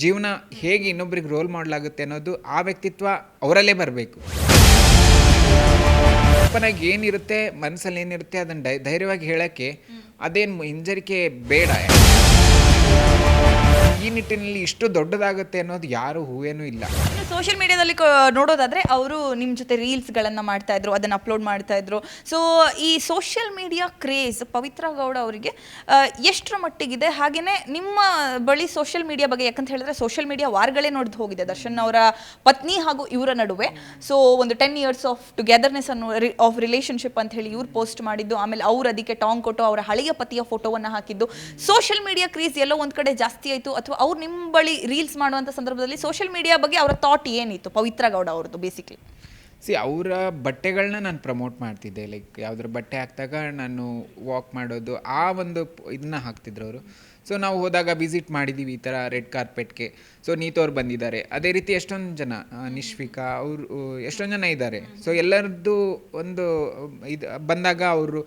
ಜೀವನ ಹೇಗೆ ಇನ್ನೊಬ್ರಿಗೆ ರೋಲ್ ಮಾಡಲಾಗುತ್ತೆ ಅನ್ನೋದು ಆ ವ್ಯಕ್ತಿತ್ವ ಅವರಲ್ಲೇ ಬರಬೇಕು. ಓಪನಾಗಿ ಏನಿರುತ್ತೆ ಮನಸ್ಸಲ್ಲಿ ಏನಿರುತ್ತೆ ಅದನ್ನು ಡೈ ಧೈರ್ಯವಾಗಿ ಹೇಳೋಕ್ಕೆ ಅದೇನು ಹಿಂಜರಿಕೆ ಬೇಡ. ಈ ನಿಟ್ಟಿನಲ್ಲಿ ಇಷ್ಟು ದೊಡ್ಡದಾಗುತ್ತೆ ಅನ್ನೋದು ಯಾರು ಹೂವೇನೂ ಇಲ್ಲ. ಸೋಷಿಯಲ್ ಮೀಡಿಯಾದಲ್ಲಿ ನೋಡೋದಾದ್ರೆ ಅವರು ನಿಮ್ಮ ಜೊತೆ ರೀಲ್ಸ್ಗಳನ್ನು ಮಾಡ್ತಾ ಇದ್ರು, ಅದನ್ನು ಅಪ್ಲೋಡ್ ಮಾಡ್ತಾ ಇದ್ರು. ಸೊ ಈ social media craze Pavitra Gowda ಅವರಿಗೆ ಎಷ್ಟರ ಮಟ್ಟಿಗಿದೆ? ಹಾಗೆಯೇ ನಿಮ್ಮ ಬಳಿ ಸೋಷಿಯಲ್ ಮೀಡಿಯಾ ಬಗ್ಗೆ ಯಾಕಂತ ಹೇಳಿದ್ರೆ ಸೋಷಿಯಲ್ ಮೀಡಿಯಾ ವಾರ್ಗಳೇ ನೋಡಿದ್ ಹೋಗಿದೆ. ದರ್ಶನ್ ಅವರ ಪತ್ನಿ ಹಾಗೂ ಇವರ ನಡುವೆ. ಸೊ ಒಂದು ಟೆನ್ ಇಯರ್ಸ್ ಆಫ್ ಟುಗೆದರ್ನೆಸ್ ಅನ್ನೋ ಆಫ್ ರಿಲೇಶನ್ಶಿಪ್ ಅಂತ ಹೇಳಿ ಇವ್ರು ಪೋಸ್ಟ್ ಮಾಡಿದ್ದು. ಆಮೇಲೆ ಅವ್ರು ಅದಕ್ಕೆ ಟಾಂಗ್ ಕೊಟ್ಟು ಅವರ ಹಳೆಯ ಪತಿಯ ಫೋಟೋವನ್ನು ಹಾಕಿದ್ದು. ಸೋಷಿಯಲ್ ಮೀಡಿಯಾ ಕ್ರೇಜ್ ಎಲ್ಲೋ ಒಂದು ಕಡೆ ಜಾಸ್ತಿ ಆಯಿತು, ಅಥವಾ ಅವ್ರು ನಿಮ್ಮ ಬಳಿ ರೀಲ್ಸ್ ಮಾಡುವಂಥ ಸಂದರ್ಭದಲ್ಲಿ ಸೋಷಿಯಲ್ ಮೀಡಿಯಾ ಬಗ್ಗೆ ಅವರ ಥಾಟ್ ಏನಿತ್ತು? ಪವಿತ್ರ ಗೌಡ ಅವ್ರದ್ದು ಬೇಸಿಕ್ಲಿ ಸಿ ಅವರ ಬಟ್ಟೆಗಳನ್ನ ನಾನು ಪ್ರಮೋಟ್ ಮಾಡ್ತಿದ್ದೆ. ಲೈಕ್ ಯಾವುದ್ರ ಬಟ್ಟೆ ಹಾಕಿದಾಗ ನಾನು ವಾಕ್ ಮಾಡೋದು, ಆ ಒಂದು ಇದನ್ನ ಹಾಕ್ತಿದ್ರು ಅವರು. ಸೊ ನಾವು ಹೋದಾಗ ವಿಸಿಟ್ ಮಾಡಿದ್ದೀವಿ ಈ ಥರ ರೆಡ್ ಕಾರ್ಪೆಟ್ಗೆ ಸೊ ನೀತವ್ರು ಬಂದಿದ್ದಾರೆ. ಅದೇ ರೀತಿ ಎಷ್ಟೊಂದು ಜನ ನಿಶ್ವಿಕಾ ಅವರು, ಎಷ್ಟೊಂದು ಜನ ಇದ್ದಾರೆ. ಸೊ ಎಲ್ಲರದ್ದು ಒಂದು, ಇದು, ಬಂದಾಗ ಅವರು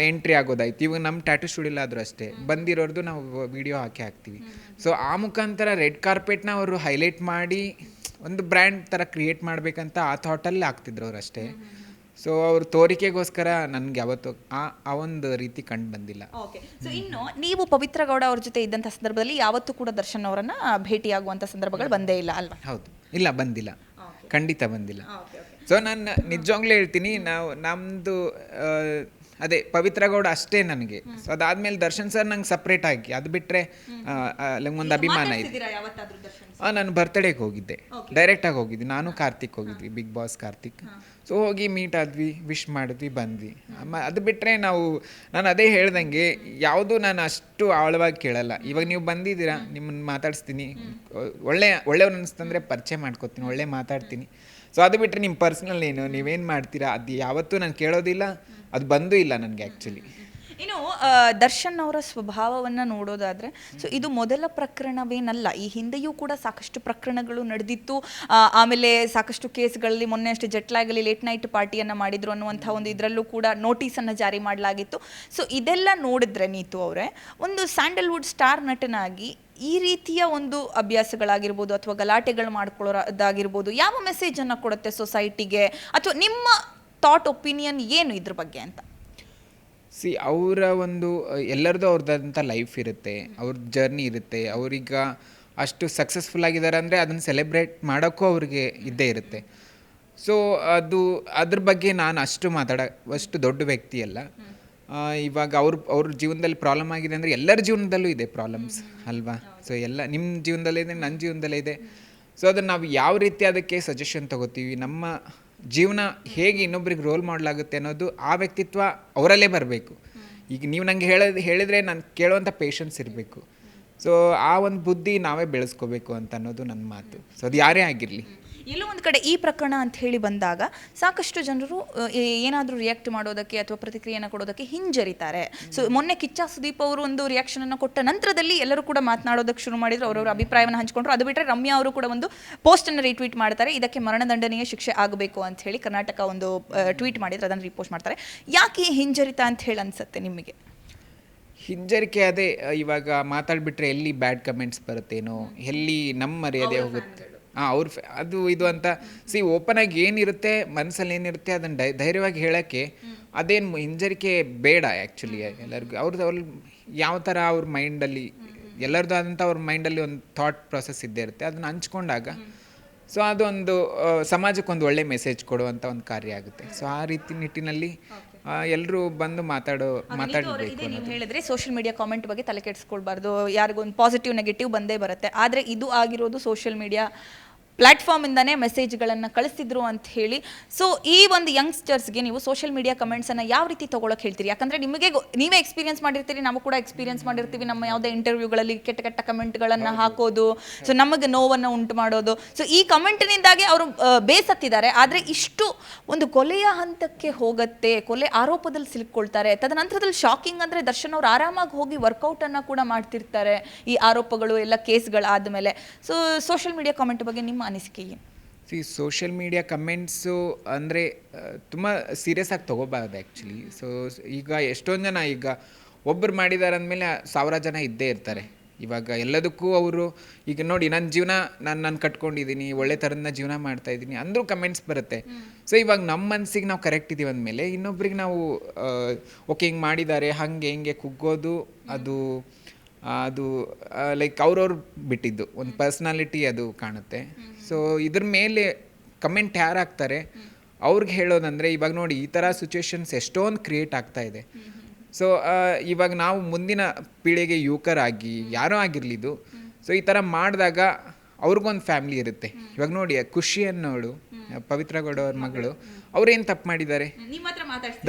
ಎಂಟ್ರಿ ಆಗೋದಾಯ್ತು. ಇವಾಗ ನಮ್ಮ ಟ್ಯಾಟೂ ಸ್ಟುಡಿಯೋಲ್ ಆದರೂ ಅಷ್ಟೇ. ಬಂದಿರೋರ್ದು ನಾವು ವಿಡಿಯೋ ಹಾಕಿ ಹಾಕ್ತೀವಿ. ಸೊ ಆ ಮುಖಾಂತರ ರೆಡ್ ಕಾರ್ಪೆಟ್ನ ಅವರು ಹೈಲೈಟ್ ಮಾಡಿ ಒಂದು ಬ್ರ್ಯಾಂಡ್ ಥರ ಕ್ರಿಯೇಟ್ ಮಾಡಬೇಕಂತ ಆ ಥಾಟಲ್ಲಿ ಆಗ್ತಿದ್ರು ಅವ್ರು ಅಷ್ಟೇ. ಸೊ ಅವ್ರ ತೋರಿಕೆಗೋಸ್ಕರ ನನಗೆ ಯಾವತ್ತು ಆ ಆ ಒಂದು ರೀತಿ ಕಂಡು ಬಂದಿಲ್ಲ. ಓಕೆ ಸೊ ಇನ್ನು ನೀವು ಪವಿತ್ರ ಗೌಡ ಅವ್ರ ಜೊತೆ ಇದ್ದಂಥ ಸಂದರ್ಭದಲ್ಲಿ ಯಾವತ್ತೂ ಕೂಡ ದರ್ಶನ್ ಅವರನ್ನ ಭೇಟಿಯಾಗುವಂಥ ಸಂದರ್ಭಗಳು ಬಂದೇ ಇಲ್ಲ ಅಲ್ವಾ? ಹೌದು. ಇಲ್ಲ ಬಂದಿಲ್ಲ. ಖಂಡಿತ ಬಂದಿಲ್ಲ. ಸೊ ನಾನು ನಿಜವಾಗ್ಲೂ ಹೇಳ್ತೀನಿ ನಾವು ನಮ್ಮದು ಅದೇ ಪವಿತ್ರ ಗೌಡ ಅಷ್ಟೇ ನನಗೆ. ಸೊ ಅದಾದ್ಮೇಲೆ ದರ್ಶನ್ ಸರ್ ನಂಗೆ ಸಪ್ರೇಟ್ ಆಗಿ. ಅದು ಬಿಟ್ಟರೆ ಒಂದು ಅಭಿಮಾನ ಇದೆ. ನಾನು ಬರ್ತಡೇಗೆ ಹೋಗಿದ್ದೆ. ಡೈರೆಕ್ಟಾಗಿ ಹೋಗಿದ್ವಿ ನಾನು ಕಾರ್ತಿಕ್ ಹೋಗಿದ್ವಿ ಬಿಗ್ ಬಾಸ್ ಕಾರ್ತಿಕ್. ಸೊ ಹೋಗಿ ಮೀಟ್ ಆದ್ವಿ ವಿಶ್ ಮಾಡಿದ್ವಿ ಬಂದ್ವಿ. ಅದು ಬಿಟ್ಟರೆ ನಾವು ನಾನು ಅದೇ ಹೇಳ್ದಂಗೆ ಯಾವುದು ನಾನು ಅಷ್ಟು ಆಳವಾಗಿ ಕೇಳಲ್ಲ. ಇವಾಗ ನೀವು ಬಂದಿದ್ದೀರಾ ನಿಮ್ಮನ್ನು ಮಾತಾಡಿಸ್ತೀನಿ. ಒಳ್ಳೆ ಒಳ್ಳೆಯವ್ರು ಅನಿಸ್ತಂದ್ರೆ ಪರಿಚಯ ಮಾಡ್ಕೋತೀನಿ ಒಳ್ಳೆ ಮಾತಾಡ್ತೀನಿ. ಸೊ ಅದು ಬಿಟ್ಟರೆ ನಿಮ್ಮ ಪರ್ಸ್ನಲ್ ಏನು? ನೀವೇನು ಮಾಡ್ತೀರಾ? ಅದು ಯಾವತ್ತೂ ನಾನು ಕೇಳೋದಿಲ್ಲ. ಅದು ಬಂದೂ ಇಲ್ಲ ನನಗೆ ಆ್ಯಕ್ಚುಲಿ ಇನ್ನು ದರ್ಶನ್ ಅವರ ಸ್ವಭಾವವನ್ನು ನೋಡೋದಾದರೆ ಸೊ ಇದು ಮೊದಲ ಪ್ರಕರಣವೇನಲ್ಲ. ಈ ಹಿಂದೆಯೂ ಕೂಡ ಸಾಕಷ್ಟು ಪ್ರಕರಣಗಳು ನಡೆದಿತ್ತು. ಆಮೇಲೆ ಸಾಕಷ್ಟು ಕೇಸ್ಗಳಲ್ಲಿ ಮೊನ್ನೆ ಅಷ್ಟೇ ಜಟ್ಲಾಗಲಿ ಲೇಟ್ ನೈಟ್ ಪಾರ್ಟಿಯನ್ನು ಮಾಡಿದ್ರು ಅನ್ನುವಂಥ ಒಂದು ಇದರಲ್ಲೂ ಕೂಡ ನೋಟಿಸನ್ನು ಜಾರಿ ಮಾಡಲಾಗಿತ್ತು. ಸೊ ಇದೆಲ್ಲ ನೋಡಿದ್ರೆ ನೀತು ಅವರೇ, ಒಂದು ಸ್ಯಾಂಡಲ್ವುಡ್ ಸ್ಟಾರ್ ನಟನಾಗಿ ಈ ರೀತಿಯ ಒಂದು ಅಭ್ಯಾಸಗಳಾಗಿರ್ಬೋದು ಅಥವಾ ಗಲಾಟೆಗಳು ಮಾಡ್ಕೊಳ್ಳೋದಾಗಿರ್ಬೋದು ಯಾವ ಮೆಸೇಜನ್ನು ಕೊಡುತ್ತೆ ಸೊಸೈಟಿಗೆ ಅಥವಾ ನಿಮ್ಮ ಥಾಟ್ ಒಪಿನಿಯನ್ ಏನು ಇದ್ರ ಬಗ್ಗೆ ಅಂತ? ಸಿ ಅವರ ಒಂದು ಎಲ್ಲರದ್ದು ಅವ್ರದ್ದಂಥ ಲೈಫ್ ಇರುತ್ತೆ ಅವ್ರ ಜರ್ನಿ ಇರುತ್ತೆ ಅವ್ರೀಗ ಅಷ್ಟು ಸಕ್ಸಸ್ಫುಲ್ ಆಗಿದ್ದಾರೆ ಅಂದರೆ ಅದನ್ನು ಸೆಲೆಬ್ರೇಟ್ ಮಾಡೋಕ್ಕೂ ಅವ್ರಿಗೆ ಇದ್ದೇ ಇರುತ್ತೆ. ಸೊ ಅದು ಅದ್ರ ಬಗ್ಗೆ ನಾನು ಅಷ್ಟು ಮಾತಾಡ ಅಷ್ಟು ದೊಡ್ಡ ವ್ಯಕ್ತಿ ಅಲ್ಲ. ಇವಾಗ ಅವ್ರ ಅವ್ರ ಜೀವನದಲ್ಲಿ ಪ್ರಾಬ್ಲಮ್ ಆಗಿದೆ ಅಂದರೆ ಎಲ್ಲರ ಜೀವನದಲ್ಲೂ ಇದೆ ಪ್ರಾಬ್ಲಮ್ಸ್ ಅಲ್ವಾ? ಸೊ ಎಲ್ಲ ನಿಮ್ಮ ಜೀವನದಲ್ಲೇ ಇದೆ ನನ್ನ ಜೀವನದಲ್ಲೇ ಇದೆ. ಸೊ ಅದನ್ನು ನಾವು ಯಾವ ರೀತಿ ಅದಕ್ಕೆ ಸಜೆಷನ್ ತಗೋತೀವಿ? ನಮ್ಮ ಜೀವನ ಹೇಗೆ ಇನ್ನೊಬ್ರಿಗೆ ರೋಲ್ ಮಾಡಲಾಗುತ್ತೆ ಅನ್ನೋದು ಆ ವ್ಯಕ್ತಿತ್ವ ಅವರಲ್ಲೇ ಬರಬೇಕು. ಈಗ ನೀವು ನಂಗೆ ಹೇಳೋದು ಹೇಳಿದರೆ ನಾನು ಕೇಳುವಂಥ ಪೇಷನ್ಸ್ ಇರಬೇಕು. ಸೊ ಆ ಒಂದು ಬುದ್ಧಿ ನಾವೇ ಬೆಳೆಸ್ಕೋಬೇಕು ಅಂತ ಅನ್ನೋದು ನನ್ನ ಮಾತು. ಸೊ ಅದು ಯಾರೇ ಆಗಿರಲಿ. ಎಲ್ಲೋ ಒಂದು ಕಡೆ ಈ ಪ್ರಕರಣ ಅಂತ ಹೇಳಿ ಬಂದಾಗ ಸಾಕಷ್ಟು ಜನರು ಏನಾದರೂ ರಿಯಾಕ್ಟ್ ಮಾಡೋದಕ್ಕೆ ಅಥವಾ ಪ್ರತಿಕ್ರಿಯೆಯನ್ನು ಕೊಡೋದಕ್ಕೆ ಹಿಂಜರಿತಾರೆ. ಸೊ ಮೊನ್ನೆ ಕಿಚ್ಚ ಸುದೀಪ್ ಅವರು ಒಂದು ರಿಯಾಕ್ಷನ್ ಅನ್ನು ಕೊಟ್ಟ ನಂತರದಲ್ಲಿ ಎಲ್ಲರೂ ಕೂಡ ಮಾತನಾಡೋದಕ್ಕೆ ಶುರು ಮಾಡಿದ್ರು. ಅವರವರ ಅಭಿಪ್ರಾಯವನ್ನು ಹಂಚಿಕೊಂಡ್ರು. ಅದು ಬಿಟ್ಟರೆ ರಮ್ಯಾ ಅವರು ಕೂಡ ಒಂದು ಪೋಸ್ಟ್ ಅನ್ನು ರೀಟ್ವೀಟ್ ಮಾಡ್ತಾರೆ. ಇದಕ್ಕೆ ಮರಣದಂಡನೆಯ ಶಿಕ್ಷೆ ಆಗಬೇಕು ಅಂತ ಹೇಳಿ ಕರ್ನಾಟಕ ಒಂದು ಟ್ವೀಟ್ ಮಾಡಿದ್ರೆ ಅದನ್ನು ರಿಪೋಸ್ಟ್ ಮಾಡ್ತಾರೆ. ಯಾಕೆ ಹಿಂಜರಿತ ಅಂತ ಹೇಳಿ ಅನ್ಸುತ್ತೆ ನಿಮಗೆ? ಹಿಂಜರಿಕೆ ಅದೇ ಇವಾಗ ಮಾತಾಡ್ಬಿಟ್ರೆ ಎಲ್ಲಿ ಬ್ಯಾಡ್ ಕಮೆಂಟ್ಸ್ ಬರುತ್ತೇನೋ ಎಲ್ಲಿ ನಮ್ಮ ಮರ್ಯಾದೆ ಹೋಗುತ್ತೆ? ಹಾಂ ಅವ್ರ ಅದು ಇದು ಅಂತ. ಸಿ ಓಪನ್ ಆಗಿ ಏನಿರುತ್ತೆ ಮನಸ್ಸಲ್ಲಿ ಏನಿರುತ್ತೆ ಅದನ್ನು ಡೈ ಧೈರ್ಯವಾಗಿ ಹೇಳೋಕ್ಕೆ ಅದೇನು ಹಿಂಜರಿಕೆ ಬೇಡ ಆ್ಯಕ್ಚುಲಿ ಎಲ್ಲರಿಗೂ. ಅವ್ರದ್ದು ಅವ್ರ ಯಾವ ಥರ ಅವ್ರ ಮೈಂಡಲ್ಲಿ ಎಲ್ಲರದ್ದು ಆದಂಥ ಅವ್ರ ಮೈಂಡಲ್ಲಿ ಒಂದು ಥಾಟ್ ಪ್ರೊಸೆಸ್ ಇದ್ದೇ ಇರುತ್ತೆ. ಅದನ್ನು ಹಂಚ್ಕೊಂಡಾಗ ಸೊ ಅದೊಂದು ಸಮಾಜಕ್ಕೆ ಒಂದು ಒಳ್ಳೆ ಮೆಸೇಜ್ ಕೊಡುವಂಥ ಒಂದು ಕಾರ್ಯ ಆಗುತ್ತೆ. ಸೊ ಆ ರೀತಿ ನಿಟ್ಟಿನಲ್ಲಿ ಎಲ್ಲರೂ ಬಂದು ಮಾತಾಡೋ ಮಾತಾಡಬೇಕು ನೀವು ಹೇಳಿದ್ರೆ ಸೋಷಿಯಲ್ ಮೀಡಿಯಾ ಕಾಮೆಂಟ್ ಬಗ್ಗೆ ತಲೆ ಕೆಡಿಸ್ಕೊಳ್ಬಾರ್ದು. ಯಾರಿಗೊಂದು ಪಾಸಿಟಿವ್ ನೆಗೆಟಿವ್ ಬಂದೇ ಬರುತ್ತೆ. ಆದರೆ ಇದು ಆಗಿರೋದು ಸೋಷಿಯಲ್ ಮೀಡಿಯಾ ಪ್ಲಾಟ್ಫಾರ್ಮಿಂದನೇ ಮೆಸೇಜ್ಗಳನ್ನು ಕಳಿಸ್ತಿದ್ರು ಅಂತ ಹೇಳಿ. ಸೊ ಈ ಒಂದು ಯಂಗ್ಸ್ಟರ್ಸ್ಗೆ ನೀವು ಸೋಷಿಯಲ್ ಮೀಡಿಯಾ ಕಮೆಂಟ್ಸನ್ನು ಯಾವ ರೀತಿ ತೊಗೊಳಕ್ಕೆ ಹೇಳ್ತೀರಿ? ಯಾಕಂದರೆ ನಿಮಗೆ ನೀವೇ ಎಕ್ಸ್ಪೀರಿಯನ್ಸ್ ಮಾಡಿರ್ತೀರಿ ನಾವು ಕೂಡ ಎಕ್ಸ್ಪೀರಿಯನ್ಸ್ ಮಾಡಿರ್ತೀವಿ ನಮ್ಮ ಯಾವುದೇ ಇಂಟರ್ವ್ಯೂಗಳಲ್ಲಿ ಕೆಟ್ಟ ಕೆಟ್ಟ ಕಮೆಂಟ್ಗಳನ್ನು ಹಾಕೋದು ಸೊ ನಮಗೆ ನೋವನ್ನು ಉಂಟು ಮಾಡೋದು. ಸೊ ಈ ಕಮೆಂಟ್ನಿಂದಾಗಿ ಅವರು ಬೇಸತ್ತಿದ್ದಾರೆ. ಆದರೆ ಇಷ್ಟು ಒಂದು ಕೊಲೆಯ ಹಂತಕ್ಕೆ ಹೋಗತ್ತೆ ಕೊಲೆ ಆರೋಪದಲ್ಲಿ ಸಿಲ್ಕೊಳ್ತಾರೆ ತದನಂತರದಲ್ಲಿ ಶಾಕಿಂಗ್ ಅಂದರೆ ದರ್ಶನ್ ಅವರು ಆರಾಮಾಗಿ ಹೋಗಿ ವರ್ಕೌಟನ್ನು ಕೂಡ ಮಾಡ್ತಿರ್ತಾರೆ ಈ ಆರೋಪಗಳು ಎಲ್ಲ ಕೇಸ್ಗಳಾದಮೇಲೆ ಸೊ ಸೋಷಿಯಲ್ ಮೀಡಿಯಾ ಕಾಮೆಂಟ್ ಬಗ್ಗೆ ನಿಮ್ಮ ಅನಿಸಿಕೆ ಸಿ ಸೋಷಿಯಲ್ ಮೀಡಿಯಾ ಕಮೆಂಟ್ಸು ಅಂದರೆ ತುಂಬ ಸೀರಿಯಸ್ ಆಗಿ ತೊಗೋಬಾರ್ದು ಆ್ಯಕ್ಚುಲಿ ಸೊ ಈಗ ಎಷ್ಟೊಂದು ಜನ ಈಗ ಒಬ್ಬರು ಮಾಡಿದ್ದಾರೆ ಅಂದಮೇಲೆ ಸಾವಿರ ಜನ ಇದ್ದೇ ಇರ್ತಾರೆ. ಇವಾಗ ಎಲ್ಲದಕ್ಕೂ ಅವರು ಈಗ ನೋಡಿ ನನ್ನ ಜೀವನ ನಾನು ನಾನು ಕಟ್ಕೊಂಡಿದ್ದೀನಿ ಒಳ್ಳೆ ಥರದ ಜೀವನ ಮಾಡ್ತಾ ಇದ್ದೀನಿ ಅಂದರೂ ಕಮೆಂಟ್ಸ್ ಬರುತ್ತೆ. ಸೊ ಇವಾಗ ನಮ್ಮ ಮನಸ್ಸಿಗೆ ನಾವು ಕರೆಕ್ಟ್ ಇದ್ದೀವಿ ಅಂದಮೇಲೆ ಇನ್ನೊಬ್ರಿಗೆ ನಾವು ಓಕೆ ಹಿಂಗೆ ಮಾಡಿದ್ದಾರೆ ಹಾಗೆ ಹಿಂಗೆ ಕುಗ್ಗೋದು ಅದು ಅದು ಲೈಕ್ ಅವ್ರವ್ರು ಬಿಟ್ಟಿದ್ದು. ಒಂದು ಪರ್ಸ್ನಾಲಿಟಿ ಅದು ಕಾಣುತ್ತೆ. ಸೊ ಇದ್ರ ಮೇಲೆ ಕಮೆಂಟ್ ಯಾರು ಹಾಕ್ತಾರೆ? ಅವ್ರಿಗೆ ಹೇಳೋದಂದರೆ ಇವಾಗ ನೋಡಿ ಈ ಥರ ಸಿಚುವೇಶನ್ಸ್ ಎಷ್ಟೊಂದು ಕ್ರಿಯೇಟ್ ಆಗ್ತಾ ಇದೆ. ಸೊ ಇವಾಗ ನಾವು ಮುಂದಿನ ಪೀಳಿಗೆ ಯುವಕರಾಗಿ ಯಾರೋ ಆಗಿರಲಿದ್ದು ಸೊ ಈ ಥರ ಮಾಡಿದಾಗ ಅವ್ರಿಗೊಂದು ಫ್ಯಾಮ್ಲಿ ಇರುತ್ತೆ. ಇವಾಗ ನೋಡಿ ಖುಷಿ ಅನ್ನೋಳು ಪವಿತ್ರ ಗೌಡ ಅವ್ರ ಮಗಳು ಅವ್ರೇನು ತಪ್ಪು ಮಾಡಿದ್ದಾರೆ?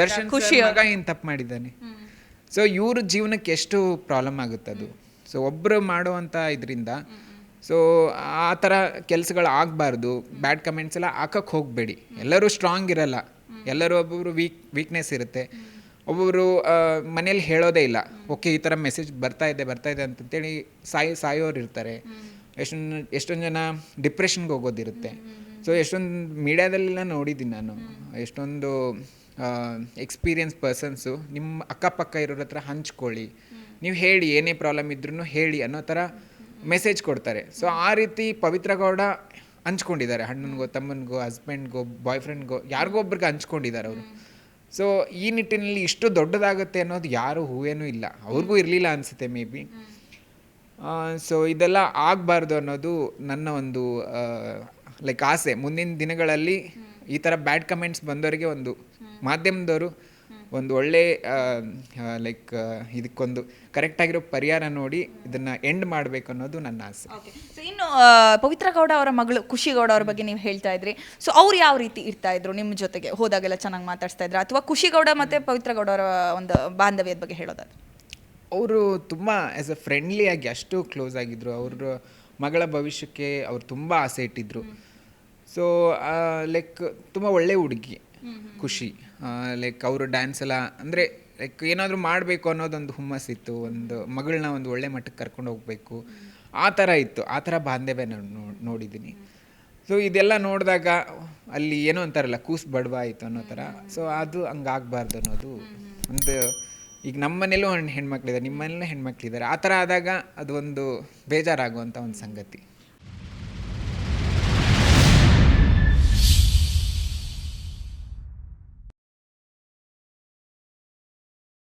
ದರ್ಶನ್ ಖುಷಿ ಮಗ ಏನು ತಪ್ಪು ಮಾಡಿದ್ದಾನೆ? ಸೊ ಇವ್ರ ಜೀವನಕ್ಕೆ ಎಷ್ಟು ಪ್ರಾಬ್ಲಮ್ ಆಗುತ್ತೆ ಅದು? ಸೊ ಒಬ್ಬರು ಮಾಡುವಂಥ ಇದರಿಂದ ಸೊ ಆ ಥರ ಕೆಲಸಗಳು ಆಗಬಾರ್ದು ಬ್ಯಾಡ್ ಕಮೆಂಟ್ಸ್ ಎಲ್ಲ ಹಾಕಕ್ಕೆ ಹೋಗಬೇಡಿ. ಎಲ್ಲರೂ ಸ್ಟ್ರಾಂಗ್ ಇರಲ್ಲ. ಎಲ್ಲರೂ ಒಬ್ಬೊಬ್ರು ವೀಕ್ ವೀಕ್ನೆಸ್ ಇರುತ್ತೆ. ಒಬ್ಬೊಬ್ಬರು ಮನೇಲಿ ಹೇಳೋದೇ ಇಲ್ಲ. ಓಕೆ ಈ ಥರ ಮೆಸೇಜ್ ಬರ್ತಾ ಇದೆ ಬರ್ತಾ ಇದೆ ಅಂತಂತೇಳಿ ಸಾಯಿ, ಸಾಯೋರು ಇರ್ತಾರೆ. ಎಷ್ಟೊಂದು ಎಷ್ಟೊಂದು ಜನ ಡಿಪ್ರೆಷನ್ಗೆ ಹೋಗೋದಿರುತ್ತೆ. ಸೊ ಎಷ್ಟೊಂದು ಮೀಡ್ಯಾದಲ್ಲೆಲ್ಲ ನೋಡಿದ್ದೀನಿ ನಾನು. ಎಷ್ಟೊಂದು ಎಕ್ಸ್ಪೀರಿಯನ್ಸ್ ಪರ್ಸನ್ಸು ನಿಮ್ಮ ಅಕ್ಕಪಕ್ಕ ಇರೋರ ಹತ್ರ ಹಂಚ್ಕೊಳ್ಳಿ. ನೀವು ಹೇಳಿ ಏನೇ ಪ್ರಾಬ್ಲಮ್ ಇದ್ರೂ ಹೇಳಿ ಅನ್ನೋ ಥರ ಮೆಸೇಜ್ ಕೊಡ್ತಾರೆ. ಸೊ ಆ ರೀತಿ ಪವಿತ್ರ ಗೌಡ ಹಂಚ್ಕೊಂಡಿದ್ದಾರೆ. ಅಣ್ಣನಿಗೋ ತಮ್ಮನಿಗೋ ಹಸ್ಬೆಂಡ್ಗೋ ಬಾಯ್ ಫ್ರೆಂಡ್ಗೋ ಯಾರಿಗೋ ಒಬ್ರಿಗೆ ಹಂಚ್ಕೊಂಡಿದ್ದಾರೆ ಅವರು. ಸೊ ಈ ನಿಟ್ಟಿನಲ್ಲಿ ಇಷ್ಟು ದೊಡ್ಡದಾಗುತ್ತೆ ಅನ್ನೋದು ಯಾರು ಹೂವೇನೂ ಇಲ್ಲ. ಅವ್ರಿಗೂ ಇರಲಿಲ್ಲ ಅನಿಸುತ್ತೆ ಮೇ ಬಿ. ಸೊ ಇದೆಲ್ಲ ಆಗಬಾರ್ದು ಅನ್ನೋದು ನನ್ನ ಒಂದು ಲೈಕ್ ಆಸೆ. ಮುಂದಿನ ದಿನಗಳಲ್ಲಿ ಈ ಥರ ಬ್ಯಾಡ್ ಕಮೆಂಟ್ಸ್ ಬಂದವರಿಗೆ ಒಂದು ಮಾಧ್ಯಮದವರು ಒಂದು ಒಳ್ಳೆ ಲೈಕ್ ಇದಕ್ಕೊಂದು ಕರೆಕ್ಟ್ ಆಗಿರೋ ಪರಿಹಾರ ನೋಡಿ ಇದನ್ನ ಎಂಡ್ ಮಾಡಬೇಕು ಅನ್ನೋದು ನನ್ನ ಆಸೆ. ಸೊ ಇನ್ನು ಪವಿತ್ರ ಗೌಡ ಅವರ ಮಗಳು ಖುಷಿ ಗೌಡ ಅವ್ರ ಬಗ್ಗೆ ನೀವು ಹೇಳ್ತಾ ಇದ್ರಿ. ಸೊ ಅವ್ರು ಯಾವ ರೀತಿ ಇರ್ತಾ ಇದ್ರು ನಿಮ್ಮ ಜೊತೆಗೆ? ಹೋದಾಗೆಲ್ಲ ಚೆನ್ನಾಗಿ ಮಾತಾಡ್ತಾ ಇದ್ರ? ಅಥವಾ ಖುಷಿ ಗೌಡ ಮತ್ತೆ ಪವಿತ್ರ ಗೌಡ ಅವರ ಒಂದು ಬಾಂಧವ್ಯದ ಬಗ್ಗೆ ಹೇಳೋದಾದ್ರೆ? ಅವರು ತುಂಬ ಆ್ಯಸ್ ಅ ಫ್ರೆಂಡ್ಲಿ ಆಗಿ ಅಷ್ಟು ಕ್ಲೋಸ್ ಆಗಿದ್ರು. ಅವ್ರ ಮಗಳ ಭವಿಷ್ಯಕ್ಕೆ ಅವ್ರು ತುಂಬ ಆಸೆ ಇಟ್ಟಿದ್ರು. ಸೊ ಲೈಕ್ ತುಂಬ ಒಳ್ಳೆ ಹುಡುಗಿ. ಖುಷಿ. ಲೈಕ್ ಅವರು ಡ್ಯಾನ್ಸ್ ಎಲ್ಲ ಅಂದರೆ ಲೈಕ್ ಏನಾದರೂ ಮಾಡಬೇಕು ಅನ್ನೋದೊಂದು ಹುಮ್ಮಸ್ಸಿತ್ತು ಒಂದು ಮಗಳನ್ನ ಒಂದು ಒಳ್ಳೆ ಮಟ್ಟಕ್ಕೆ ಕರ್ಕೊಂಡು ಹೋಗಬೇಕು. ಆ ಥರ ಇತ್ತು. ಆ ಥರ ಬಾಂಧವ್ಯ ನಾನು ನೋ- ನೋಡಿದ್ದೀನಿ ಸೊ ಇದೆಲ್ಲ ನೋಡಿದಾಗ ಅಲ್ಲಿ ಏನೋ ಅಂತಾರಲ್ಲ ಕೂಸ್ ಬಡವ ಆಯಿತು ಅನ್ನೋ ಥರ. ಸೊ ಅದು ಹಂಗಾಗಬಾರ್ದು ಅನ್ನೋದು ಒಂದು ಈಗ ನಮ್ಮ ಮನೇಲೂ ಒಂದು ಹೆಣ್ಮಕ್ಳಿದ್ದಾರೆ ನಿಮ್ಮ ಮನೇಲೂ ಹೆಣ್ಮಕ್ಳಿದ್ದಾರೆ ಆ ಥರ ಆದಾಗ ಅದು ಒಂದು ಬೇಜಾರಾಗುವಂಥ ಒಂದು ಸಂಗತಿ.